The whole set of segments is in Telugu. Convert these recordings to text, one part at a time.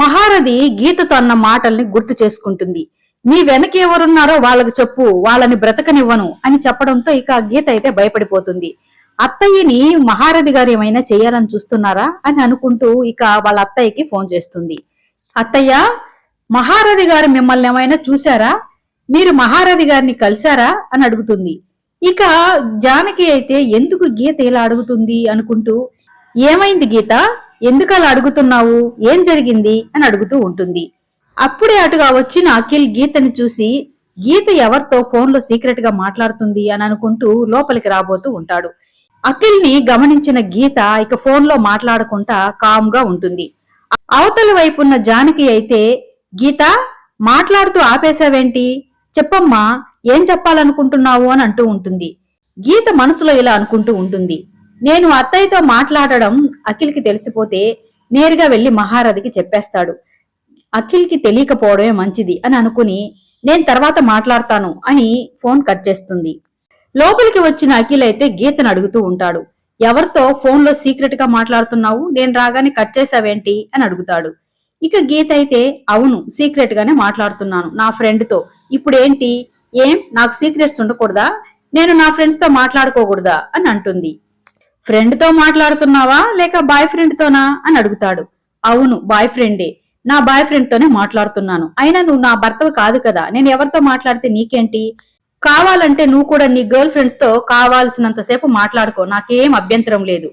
మహారథి గీతతో అన్న మాటల్ని గుర్తు చేసుకుంటుంది. నీ వెనక ఎవరున్నారో వాళ్ళకి చెప్పు వాళ్ళని బ్రతకనివ్వను అని చెప్పడంతో ఇక గీత అయితే భయపడిపోతుంది. అత్తయ్యని మహారథి గారు ఏమైనా చేయాలని చూస్తున్నారా అని అనుకుంటూ ఇక వాళ్ళ అత్తయ్యకి ఫోన్ చేస్తుంది. అత్తయ్య మహారథి గారు మిమ్మల్ని ఏమైనా చూశారా? మీరు మహారథి గారిని కలిశారా అని అడుగుతుంది. ఇక జానకి అయితే ఎందుకు గీత ఇలా అడుగుతుంది అనుకుంటూ ఏమైంది గీత? ఎందుకు అలా అడుగుతున్నావు? ఏం జరిగింది? అని అడుగుతూ ఉంటుంది. అప్పుడే అటుగా వచ్చిన అఖిల్ గీతని చూసి గీత ఎవరితో ఫోన్లో సీక్రెట్గా మాట్లాడుతుంది అని అనుకుంటూ లోపలికి రాబోతూ ఉంటాడు. అఖిల్ని గమనించిన గీత ఇక ఫోన్లో మాట్లాడకుండా కామ్గా ఉంటుంది. అవతల వైపున్న జానకి అయితే గీత మాట్లాడుతూ ఆపేశావేంటి? చెప్పమ్మా ఏం చెప్పాలనుకుంటున్నావు? అని అంటూ ఉంటుంది. గీత మనసులో ఇలా అనుకుంటూ ఉంటుంది. నేను అత్తయ్యతో మాట్లాడడం అఖిల్కి తెలిసిపోతే నేరుగా వెళ్ళి మహారథికి చెప్పేస్తాడు. అఖిల్కి తెలియకపోవడమే మంచిది అని అనుకుని నేను తర్వాత మాట్లాడతాను అని ఫోన్ కట్ చేస్తుంది. లోపలికి వచ్చిన అఖిల్ అయితే గీతను అడుగుతూ ఉంటాడు. ఎవరితో ఫోన్లో సీక్రెట్గా మాట్లాడుతున్నావు? నేను రాగానే కట్ చేసావేంటి అని అడుగుతాడు. ఇక గీత అయితే అవును సీక్రెట్ గానే మాట్లాడుతున్నాను నా ఫ్రెండ్తో ఇప్పుడు ఏంటి ఏం? నాకు సీక్రెట్స్ ఉండకూడదా? నేను నా ఫ్రెండ్స్తో మాట్లాడుకోకూడదా? అని అంటుంది. ఫ్రెండ్తో మాట్లాడుతున్నావా లేక బాయ్ ఫ్రెండ్తోనా అని అడుగుతాడు. అవును బాయ్ ఫ్రెండే నా బాయ్ ఫ్రెండ్తోనే మాట్లాడుతున్నాను. అయినా నువ్వు నా భర్తవు కాదు కదా. నేను ఎవరితో మాట్లాడితే నీకేంటి? కావాలంటే నువ్వు కూడా నీ గర్ల్ ఫ్రెండ్స్తో కావాల్సినంతసేపు మాట్లాడుకో. నాకేం అభ్యంతరం లేదు.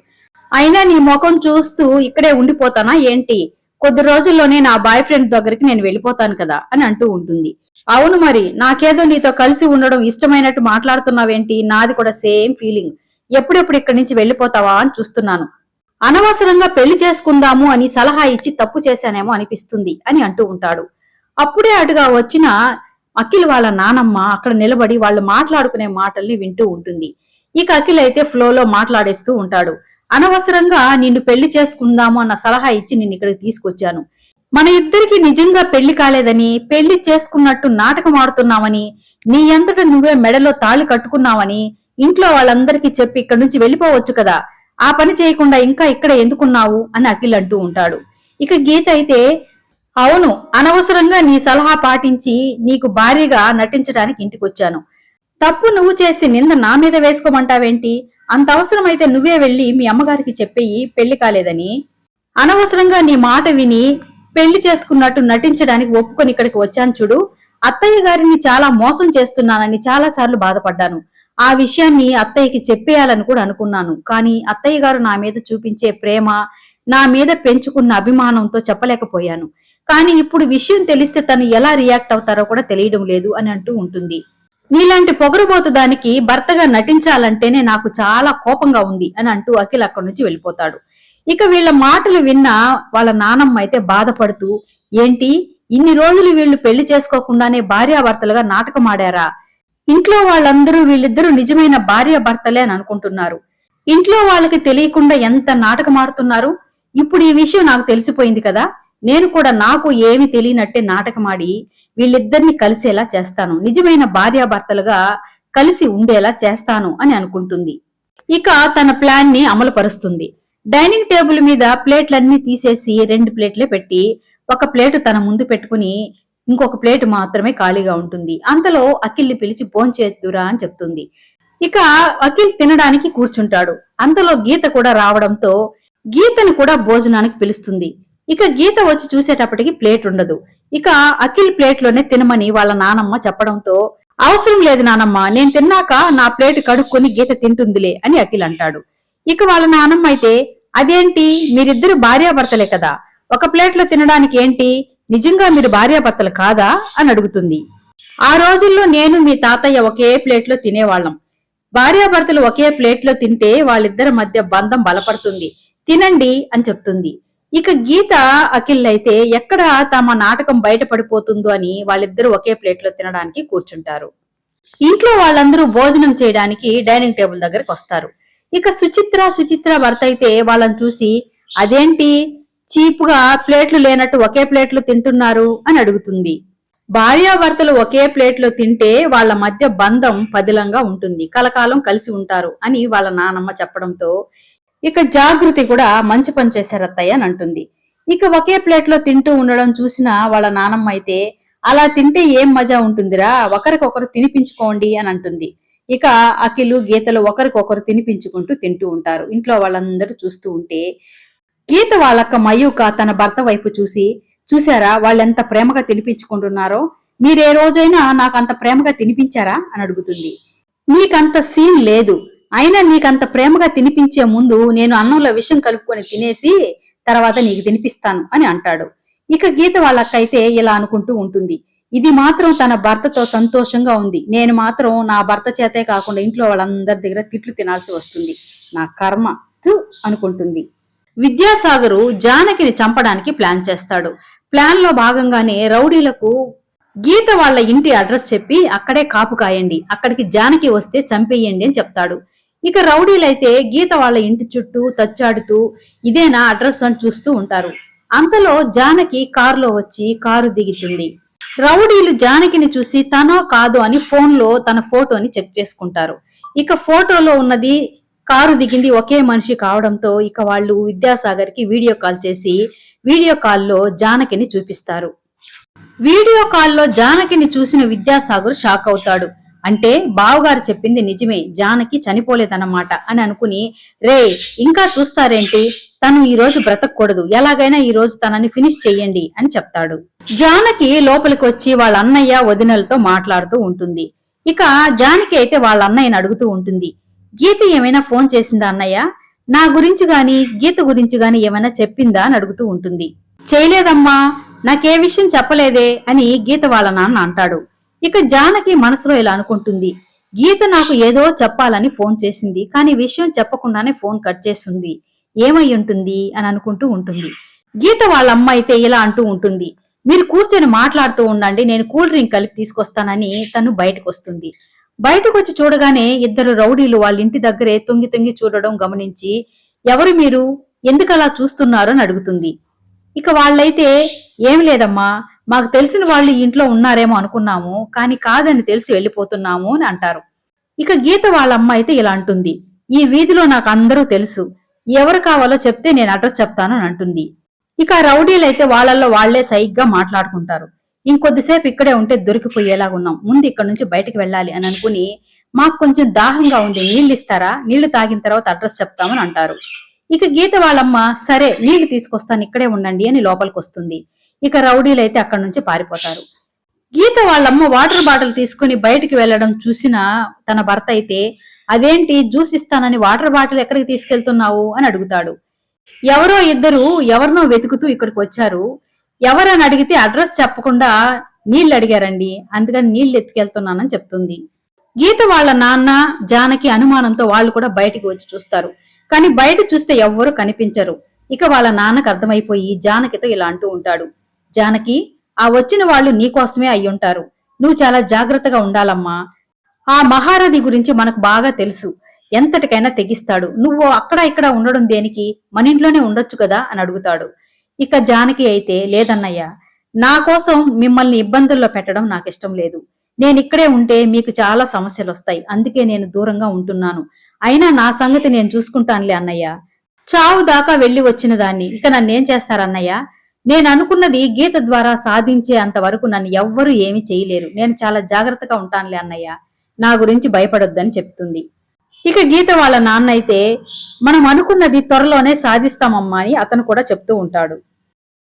అయినా నీ ముఖం చూస్తూ ఇక్కడే ఉండిపోతానా ఏంటి? కొద్ది రోజుల్లోనే నా బాయ్ ఫ్రెండ్ దగ్గరికి నేను వెళ్ళిపోతాను కదా అని అంటూ ఉంటుంది. అవును మరి నాకేదో నీతో కలిసి ఉండడం ఇష్టమైనట్టు మాట్లాడుతున్నావేంటి? నాది కూడా సేమ్ ఫీలింగ్. ఎప్పుడెప్పుడు ఇక్కడి నుంచి వెళ్ళిపోతావా అని చూస్తున్నాను. అనవసరంగా పెళ్ళి చేసుకుందాము అని సలహా ఇచ్చి తప్పు చేశానేమో అనిపిస్తుంది అని అంటూ ఉంటాడు. అప్పుడే అటుగా వచ్చిన అఖిల్ వాళ్ళ నానమ్మ అక్కడ నిలబడి వాళ్ళు మాట్లాడుకునే మాటల్ని వింటూ ఉంటుంది. ఇక అఖిల్ అయితే ఫ్లోలో మాట్లాడేస్తూ ఉంటాడు. అనవసరంగా నిన్ను పెళ్ళి చేసుకుందాము అన్న సలహా ఇచ్చి నిన్ను ఇక్కడికి తీసుకొచ్చాను. మన ఇద్దరికి నిజంగా పెళ్ళి కాలేదని పెళ్ళి చేసుకున్నట్టు నాటకం ఆడుతున్నామని నీ ఎంతట నువ్వే మెడలో తాళి కట్టుకున్నావని ఇంట్లో వాళ్ళందరికీ చెప్పి ఇక్కడి నుంచి వెళ్ళిపోవచ్చు కదా. ఆ పని చేయకుండా ఇంకా ఇక్కడ ఎందుకున్నావు? అని అఖిల్ అంటూ ఉంటాడు. ఇక గీత అయితే అవును అనవసరంగా నీ సలహా పాటించి నీకు భారీగా నటించడానికి ఇంటికొచ్చాను. తప్పు నువ్వు చేసి నింద నా మీద వేసుకోమంటావేంటి? అంత అవసరమైతే నువ్వే వెళ్ళి మీ అమ్మగారికి చెప్పేయి పెళ్ళి కాలేదని. అనవసరంగా నీ మాట విని పెళ్ళి చేసుకున్నట్టు నటించడానికి ఒప్పుకొని ఇక్కడికి వచ్చాను చూడు. అత్తయ్య గారిని చాలా మోసం చేస్తున్నానని చాలా సార్లు బాధపడ్డాను. ఆ విషయాన్ని అత్తయ్యకి చెప్పేయాలని కూడా అనుకున్నాను. కానీ అత్తయ్య గారు నా మీద చూపించే ప్రేమ నా మీద పెంచుకున్న అభిమానంతో చెప్పలేకపోయాను. కానీ ఇప్పుడు విషయం తెలిస్తే తను ఎలా రియాక్ట్ అవుతారో కూడా తెలియడం లేదు అని అంటూ ఉంటుంది. నీలాంటి పొగరుబోతు దానికి భర్తగా నటించాలంటేనే నాకు చాలా కోపంగా ఉంది అని అంటూ అఖిల్ అక్కడి నుంచి వెళ్ళిపోతాడు. ఇక వీళ్ళ మాటలు విన్న వాళ్ళ నానమ్మ అయితే బాధపడుతూ ఏంటి? ఇన్ని రోజులు వీళ్ళు పెళ్ళి చేసుకోకుండానే భార్యాభర్తలుగా నాటకం ఆడారా? ఇంట్లో వాళ్ళందరూ వీళ్ళిద్దరూ నిజమైన భార్యాభర్తలే అని అనుకుంటున్నారు. ఇంట్లో వాళ్ళకి తెలియకుండా ఎంత నాటకం ఆడుతున్నారు? ఇప్పుడు ఈ విషయం నాకు తెలిసిపోయింది కదా. నేను కూడా నాకు ఏమి తెలియనట్టే నాటకమాడి వీళ్ళిద్దరిని కలిసేలా చేస్తాను. నిజమైన భార్యాభర్తలుగా కలిసి ఉండేలా చేస్తాను అని అనుకుంటుంది. ఇక తన ప్లాన్ని అమలు పరుస్తుంది డైనింగ్ టేబుల్ మీద ప్లేట్లన్నీ తీసేసి రెండు ప్లేట్లే పెట్టి ఒక ప్లేట్ తన ముందు పెట్టుకుని ఇంకొక ప్లేట్ మాత్రమే ఖాళీగా ఉంటుంది. అంతలో అఖిల్ని పిలిచి భోంచేద్దురా అని చెప్తుంది. ఇక అఖిల్ తినడానికి కూర్చుంటాడు. అంతలో గీత కూడా రావడంతో గీతని కూడా భోజనానికి పిలుస్తుంది. ఇక గీత వచ్చి చూసేటప్పటికి ప్లేట్ ఉండదు. ఇక అఖిల్ ప్లేట్లోనే తినమని వాళ్ళ నానమ్మ చెప్పడంతో అవసరం లేదు నానమ్మ నేను తిన్నాక నా ప్లేట్ కడుక్కొని గీత తింటుందిలే అని అఖిల్ అంటాడు. ఇక వాళ్ళ నానమ్మ అయితే అదేంటి? మీరిద్దరు భార్యాభర్తలే కదా. ఒక ప్లేట్లో తినడానికి ఏంటి? నిజంగా మీరు భార్యాభర్తలు కాదా అని అడుగుతుంది. ఆ రోజుల్లో నేను మీ తాతయ్య ఒకే ప్లేట్లో తినేవాళ్ళం. భార్యాభర్తలు ఒకే ప్లేట్లో తింటే వాళ్ళిద్దరి మధ్య బంధం బలపడుతుంది. తినండి అని చెప్తుంది. ఇక గీత అఖిల్ అయితే ఎక్కడ తమ నాటకం బయటపడిపోతుందో అని వాళ్ళిద్దరూ ఒకే ప్లేట్లో తినడానికి కూర్చుంటారు. ఇంట్లో వాళ్ళందరూ భోజనం చేయడానికి డైనింగ్ టేబుల్ దగ్గరకు వస్తారు. ఇక సుచిత్ర సుచిత్ర భర్త అయితే వాళ్ళని చూసి అదేంటి? చీప్గా ప్లేట్లు లేనట్టు ఒకే ప్లేట్లు తింటున్నారు అని అడుగుతుంది. భార్యాభర్తలు ఒకే ప్లేట్లో తింటే వాళ్ళ మధ్య బంధం పదిలంగా ఉంటుంది. కలకాలం కలిసి ఉంటారు అని వాళ్ళ నానమ్మ చెప్పడంతో ఇక జాగృతి కూడా మంచి పని చేశారత్తయ్య అని అంటుంది. ఇక ఒకే ప్లేట్లో తింటూ ఉండడం చూసిన వాళ్ళ నానమ్మ అయితే అలా తింటే ఏం మజా ఉంటుందిరా? ఒకరికొకరు తినిపించుకోండి అని అంటుంది. ఇక అఖిలు గీతలు ఒకరికొకరు తినిపించుకుంటూ తింటూ ఉంటారు. ఇంట్లో వాళ్ళందరూ చూస్తూ ఉంటే గీత వాళ్ళక్క మయూక తన భర్త వైపు చూసి చూసారా వాళ్ళెంత ప్రేమగా తినిపించుకుంటున్నారో? మీరే రోజైనా నాకు అంత ప్రేమగా తినిపించారా? అని అడుగుతుంది. నీకంత సీన్ లేదు. అయినా నీకంత ప్రేమగా తినిపించే ముందు నేను అన్నంలో విషం కలుపుకొని తినేసి తర్వాత నీకు తినిపిస్తాను అని అంటాడు. ఇక గీత వాళ్ళకైతే ఇలా అనుకుంటూ ఉంటుంది. ఇది మాత్రం తన భర్తతో సంతోషంగా ఉంది. నేను మాత్రం నా భర్త చేతే కాకుండా ఇంట్లో వాళ్ళందరి దగ్గర తిట్లు తినాల్సి వస్తుంది. నా కర్మ తు అనుకుంటుంది. విద్యాసాగరు జానకిని చంపడానికి ప్లాన్ చేస్తాడు. ప్లాన్లో భాగంగానే రౌడీలకు గీత వాళ్ళ ఇంటి అడ్రస్ చెప్పి అక్కడే కాపు కాయండి అక్కడికి జానకి వస్తే చంపేయండి అని చెప్తాడు. ఇక రౌడీలైతే గీత వాళ్ళ ఇంటి చుట్టూ తచ్చాడుతూ ఇదేనా అడ్రస్ అని చూస్తూ ఉంటారు. అంతలో జానకి కారులో వచ్చి కారు దిగుతుంది. రౌడీలు జానకిని చూసి తనో కాదు అని ఫోన్లో తన ఫోటోని చెక్ చేసుకుంటారు. ఇక ఫోటోలో ఉన్నది కారు దిగింది ఒకే మనిషి కావడంతో ఇక వాళ్ళు విద్యాసాగర్కి వీడియో కాల్ చేసి వీడియో కాల్లో జానకిని చూపిస్తారు. వీడియో కాల్లో జానకిని చూసిన విద్యాసాగర్ షాక్ అవుతాడు. అంటే బావగారు చెప్పింది నిజమే జానకి చనిపోలేదన్నమాట అని అనుకుని రే ఇంకా చూస్తారేంటి? తను ఈ రోజు బ్రతకూడదు ఎలాగైనా ఈ రోజు తనని ఫినిష్ చెయ్యండి అని చెప్తాడు. జానకి లోపలికి వచ్చి వాళ్ళ అన్నయ్య వదినలతో మాట్లాడుతూ ఉంటుంది. ఇక జానకి అయితే వాళ్ళ అన్నయ్యని అడుగుతూ ఉంటుంది. గీత ఏమైనా ఫోన్ చేసిందా అన్నయ్య? నా గురించి గాని గీత గురించి గాని ఏమైనా చెప్పిందా అని అడుగుతూ ఉంటుంది. చేయలేదమ్మా నాకే విషయం చెప్పలేదే అని గీత వాళ్ళ నాన్న అంటాడు. ఇక జానకి మనసులో ఇలా అనుకుంటుంది. గీత నాకు ఏదో చెప్పాలని ఫోన్ చేసింది కానీ విషయం చెప్పకుండానే ఫోన్ కట్ చేస్తుంది. ఏమై ఉంటుంది అని అనుకుంటూ ఉంటుంది. గీత వాళ్ళ అమ్మ అయితే ఇలా అంటూ ఉంటుంది. మీరు కూర్చొని మాట్లాడుతూ ఉండండి నేను కూల్ డ్రింక్ కలిపి తీసుకొస్తానని తను బయటకు వస్తుంది. బయటకు వచ్చి చూడగానే ఇద్దరు రౌడీలు వాళ్ళ ఇంటి దగ్గరే తొంగి తొంగి చూడడం గమనించి ఎవరు మీరు? ఎందుకు అలా చూస్తున్నారని అని అడుగుతుంది. ఇక వాళ్ళైతే ఏం లేదమ్మా మాకు తెలిసిన వాళ్ళు ఇంట్లో ఉన్నారేమో అనుకున్నాము కానీ కాదని తెలిసి వెళ్ళిపోతున్నాము అని అంటారు. ఇక గీత వాళ్ళ అమ్మ అయితే ఇలా అంటుంది. ఈ వీధిలో నాకు అందరూ తెలుసు. ఎవరు కావాలో చెప్తే నేను అడ్రస్ చెప్తాను అని అంటుంది. ఇక రౌడీలైతే వాళ్ళల్లో వాళ్ళే సైగ్గా మాట్లాడుకుంటారు. ఇంకొద్దిసేపు ఇక్కడే ఉంటే దొరికిపోయేలాగా ఉన్నాం. ముందు ఇక్కడ నుంచి బయటకు వెళ్ళాలి అని అనుకుని మాకు కొంచెం దాహంగా ఉంది. నీళ్ళు ఇస్తారా? నీళ్ళు తాగిన తర్వాత అడ్రస్ చెప్తామని అంటారు. ఇక గీత వాళ్ళమ్మ సరే నీళ్ళు తీసుకొస్తాను ఇక్కడే ఉండండి అని లోపలికి వస్తుంది. ఇక రౌడీలు అయితే అక్కడి నుంచి పారిపోతారు. గీత వాళ్ళమ్మ వాటర్ బాటిల్ తీసుకుని బయటికి వెళ్ళడం చూసిన తన భర్త అయితే అదేంటి? జ్యూస్ ఇస్తానని వాటర్ బాటిల్ ఎక్కడికి తీసుకెళ్తున్నావు? అని అడుగుతాడు. ఎవరో ఇద్దరు ఎవరినో వెతుకుతూ ఇక్కడికి వచ్చారు. ఎవరని అడిగితే అడ్రస్ చెప్పకుండా నీళ్ళు అడిగారండి. అందుకని నీళ్ళు ఎత్తుకెళ్తున్నానని చెప్తుంది. గీత వాళ్ళ నాన్న జానకి అనుమానంతో వాళ్ళు కూడా బయటికి వచ్చి చూస్తారు. కానీ బయట చూస్తే ఎవ్వరూ కనిపించరు. ఇక వాళ్ళ నాన్నకు అర్థమైపోయి జానకితో ఇలా అంటూ ఉంటాడు. జానకి ఆ వచ్చిన వాళ్ళు నీకోసమే అయ్యుంటారు నువ్వు చాలా జాగ్రత్తగా ఉండాలమ్మా. ఆ మహారథి గురించి మనకు బాగా తెలుసు. ఎంతటికైనా తెగిస్తాడు. నువ్వు అక్కడ ఇక్కడ ఉండడం దేనికి? మన ఇంట్లోనే ఉండొచ్చు కదా అని అడుగుతాడు. ఇక జానకి అయితే లేదన్నయ్య నా కోసం మిమ్మల్ని ఇబ్బందుల్లో పెట్టడం నాకు ఇష్టం లేదు. నేను ఇక్కడే ఉంటే మీకు చాలా సమస్యలు వస్తాయి అందుకే నేను దూరంగా ఉంటున్నాను. అయినా నా సంగతి నేను చూసుకుంటానులే అన్నయ్య. చావు దాకా వెళ్ళి వచ్చిన దాన్ని ఇక నన్నేం చేస్తారన్నయ్య? నేను అనుకున్నది గీత ద్వారా సాధించే అంతవరకు నన్ను ఎవ్వరూ ఏమీ చేయలేరు. నేను చాలా జాగ్రత్తగా ఉంటానులే అన్నయ్య. నా గురించి భయపడొద్దని చెప్తుంది. ఇక గీత వాళ్ళ నాన్న అయితే మనం అనుకున్నది త్వరలోనే సాధిస్తామమ్మా అని అతను కూడా చెప్తూ ఉంటాడు.